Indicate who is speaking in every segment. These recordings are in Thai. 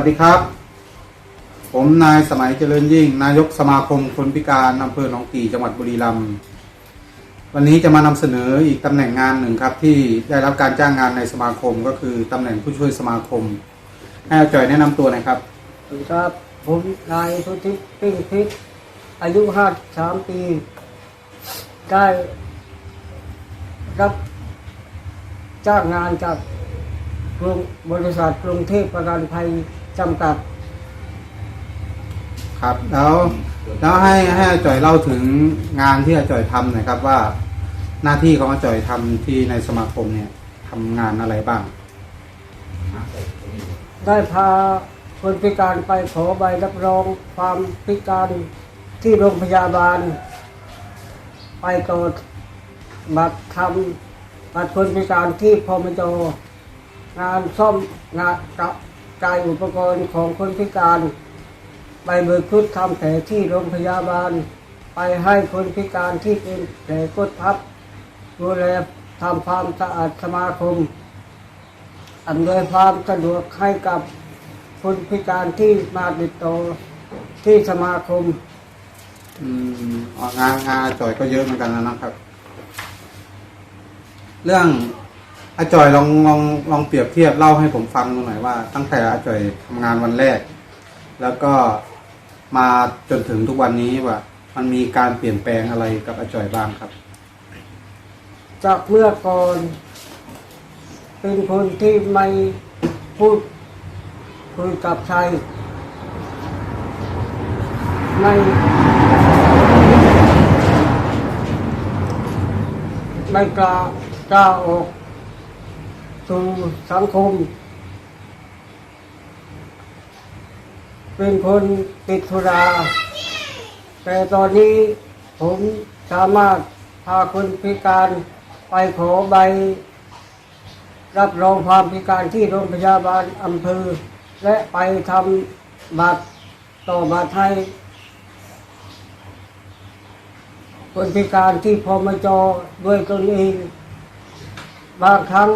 Speaker 1: วัสดีครับ ผมนายสมัยเจริญยิ่ง นายกสมาคมคนพิการอำเภอหนองกี่จังหวัดบุรีรัมย์วันนี้จะมานำเสนออีกตำแหน่งงานหนึ่งครับ ที่ได้รับการจ้างงานในสมาคมก็คือตำแหน่งผู้ช่วยสมาคม ให้อาจอยแนะนำตัวหน่อยครับ
Speaker 2: สวัสดีครับผมนายสุทธิปิ้งพิษอายุห้าสามปี ได้รับจ้างงานจากบริษัทกรุงเทพประกันภัย จำกัด
Speaker 1: ครับ แล้วแล้วให้ให้อาจอยเล่าถึงงานที่อาจอยทำหน่อยครับว่า หน้าที่ของอาจอยทำที่ในสมาคมเนี่ยทำงานอะไรบ้าง
Speaker 2: ได้พาคนพิการไปขอใบรับรองความพิการที่โรงพยาบาล ไปกดบัตรทำบัตรคนพิการที่พมจงานซ่อมงานกับ กายอุปกรณ์ของคนพิการ ไปเบิกชุดทำแผลที่โรงพยาบาล ไปให้คนพิการที่เป็นแผลกดทับดูแลทำความสะอาดสมาคมอำนวยความสะดวกให้กับคนพิการที่มาติดต่อที่สมาคม
Speaker 1: อืมอ๋องานงานจอยก็เยอะเหมือนกันนะครับ เรื่อง อาจอยลองลองลองเปรียบเทียบเล่าให้ผมฟังหน่อยว่า ตั้งแต่อาจอยทำงานวันแรก แล้วก็มาจนถึงทุกวันนี้ว่า มันมีการเปลี่ยนแปลงอะไรกับอาจอยบ้างครับ
Speaker 2: จากเมื่อก่อน เป็นคนที่ไม่พูดคุยกับใครไม่ไม่กล้ากล้าออก สู่สังคม เป็นคนติดธุรา แต่ตอนนี้ผมสามารถพาคนพิการไปขอใบ รับรองความพิการที่โรงพยาบาลอำเภอ และไปทำบัตรต่อบัตรให้คนพิการที่พมจด้วยตนเอง บางครั้ง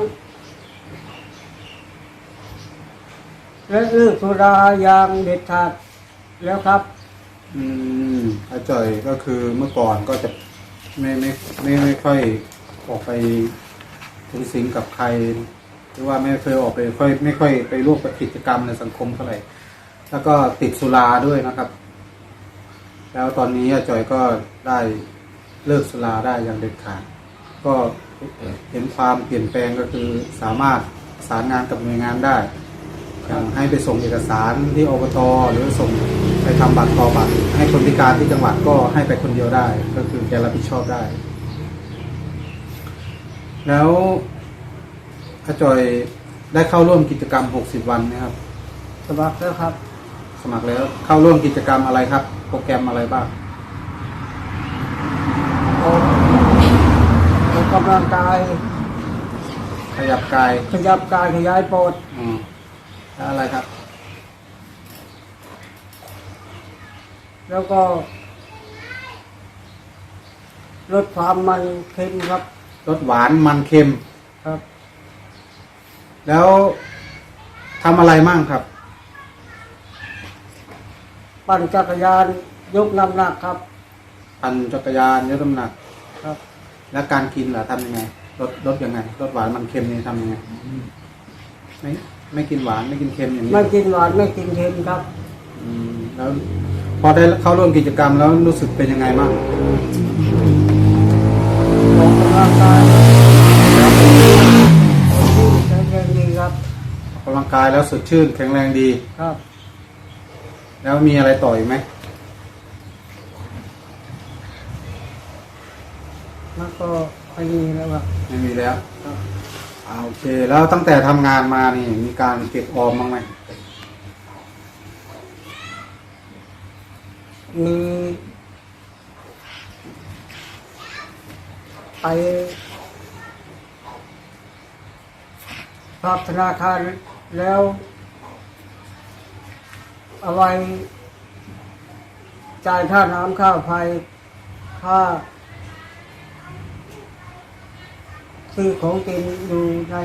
Speaker 2: และเลิกสุราอย่างเด็ดขาดแล้วครับ
Speaker 1: อืมอาจอยก็คือเมื่อก่อนก็จะไม่ไม่ไม่ไม่ค่อยออกไปถึงสิงกับใคร หรือว่าไม่เคยออกไปค่อย ไม่ค่อยไปร่วมกิจกรรมในสังคมเท่าไหร่แล้วก็ติดสุราด้วยนะครับ แล้วตอนนี้อาจอยก็ได้เลิกสุราได้อย่างเด็ดขาดก็เห็นความเปลี่ยนแปลงก็คือสามารถสานงานกับหน่วยงานได้ อย่างให้ไปส่งเอกสารที่อบตหรือส่งไปทำบัตรต่อบัตร ให้คนพิการที่จังหวัดก็ให้ไปคนเดียวได้ ก็คือแกรับผิดชอบได้ แล้วอาจอยได้เข้าร่วมกิจกรรม 60 วันนะครับ
Speaker 2: สมัครแล้วครับ
Speaker 1: สมัครแล้วเข้าร่วมกิจกรรมอะไรครับ โปรแกรมอะไรบ้าง
Speaker 2: ออกออกกำลังกาย
Speaker 1: ขยับกาย
Speaker 2: ขยับกายขยายปอด
Speaker 1: อืมแล้ว อะไรครับ
Speaker 2: แล้วก็ ลดความมันเค็มครับ
Speaker 1: รสหวานมันเค็ม
Speaker 2: ครับ
Speaker 1: แล้วทำอะไรมั่งครับ
Speaker 2: ปั่นจักรยานยกน้ำหนักครับ
Speaker 1: ปั่นจักรยานยกน้ำหนัก
Speaker 2: ครับ
Speaker 1: แล้วการกินล่ะทำยังไงลดลดยังไงลดหวานมันเค็มนี่ทำยังไงไม่ ไม่กินหวานไม่กินเค็มอย่างนี้
Speaker 2: ไม่กินหวานไม่กินเค็มครับ
Speaker 1: อืมแล้วพอได้เข้าร่วมกิจกรรมแล้วรู้สึกเป็นยังไงบ้าง
Speaker 2: ออกกำลังกายแข็งแรงดีครับ
Speaker 1: ออกกำลังกายแล้วสดชื่นแข็งแรงดี
Speaker 2: ครับ
Speaker 1: แล้วมีอะไรต่ออีกไหม
Speaker 2: แล้วก็ไปนี่แล้วครับ
Speaker 1: ไม่มีแล้ว อ่าโอเค แล้วตั้งแต่ทำงานมานี่มีการเก็บออมบ้างไหม
Speaker 2: มีไปฝากธนาคารแล้วเอาไว้จ่ายค่าน้ำค่าไฟค่า ซื้อของกินอยู่ใน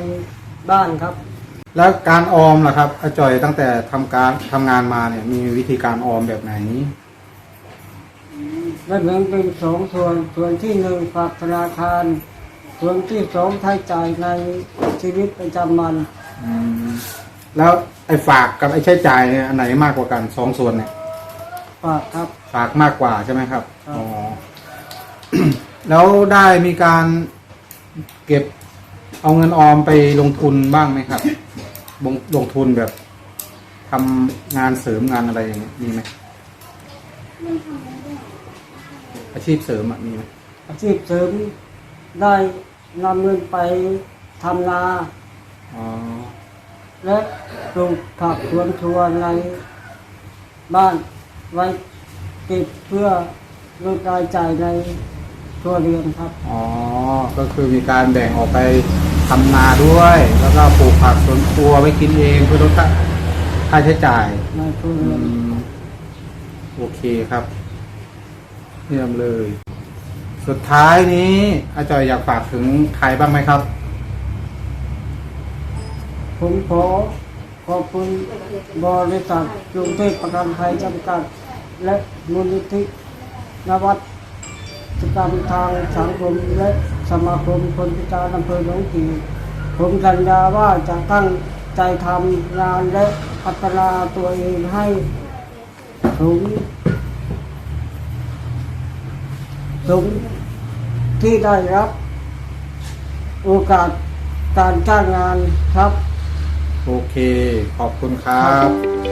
Speaker 2: บ้านครับ
Speaker 1: แล้วการออมล่ะครับอาจอยตั้งแต่ทำการทำงานมาเนี่ยมีวิธีการออมแบบไหน
Speaker 2: และแบ่งเป็นสองส่วน ส่วนที่หนึ่งฝากธนาคาร ส่วนที่สองใช้จ่ายในชีวิตประจำวัน
Speaker 1: อืมแล้วไอ้ฝากกับไอ้ใช้จ่ายเนี่ยอันไหนมากกว่ากันสองส่วนเนี่ย
Speaker 2: ฝากครับ
Speaker 1: ฝากมากกว่าใช่ไหมครับ
Speaker 2: ครับ
Speaker 1: อ๋อ แล้วได้มีการ เก็บ เอาเงินออมไปลงทุนบ้างไหมครับลงลงทุนแบบทำงานเสริมงานอะไรอย่างเงี้ยมีไหมอาชีพเสริมอะมีไหม
Speaker 2: อาชีพเสริมได้นำเงินไปทำนา
Speaker 1: อ๋อ
Speaker 2: และปลูกผักสวนครัวในบ้านไว้เก็บเพื่อลดรายจ่ายใน ครัวเรือนครับ
Speaker 1: อ๋อ ก็คือมีการแบ่งออกไปทำนาด้วย แล้วก็ปลูกผักสวนครัวไว้กินเองเพื่อลดค่าค่าใช้จ่าย
Speaker 2: ในครัว
Speaker 1: อื
Speaker 2: เรือน
Speaker 1: ม โอเคครับ เยี่ยมเลย สุดท้ายนี้อาจารย์อยากฝากถึงใครบ้างไหมครับ
Speaker 2: ผมขอขอบคุณบริษัทกรุงเทพประกันภัยจำกัด และมูลนิธินวัต กรรมทางสังคมและสมาคมคนพิการอำเภอหนองกี่ผมสัญญาว่าจะตั้งใจทำงานและพัฒนาตัวเองให้ถึงถึงที่ได้รับ โอกาสการจ้างงานครับ
Speaker 1: โอเค ขอบคุณครับ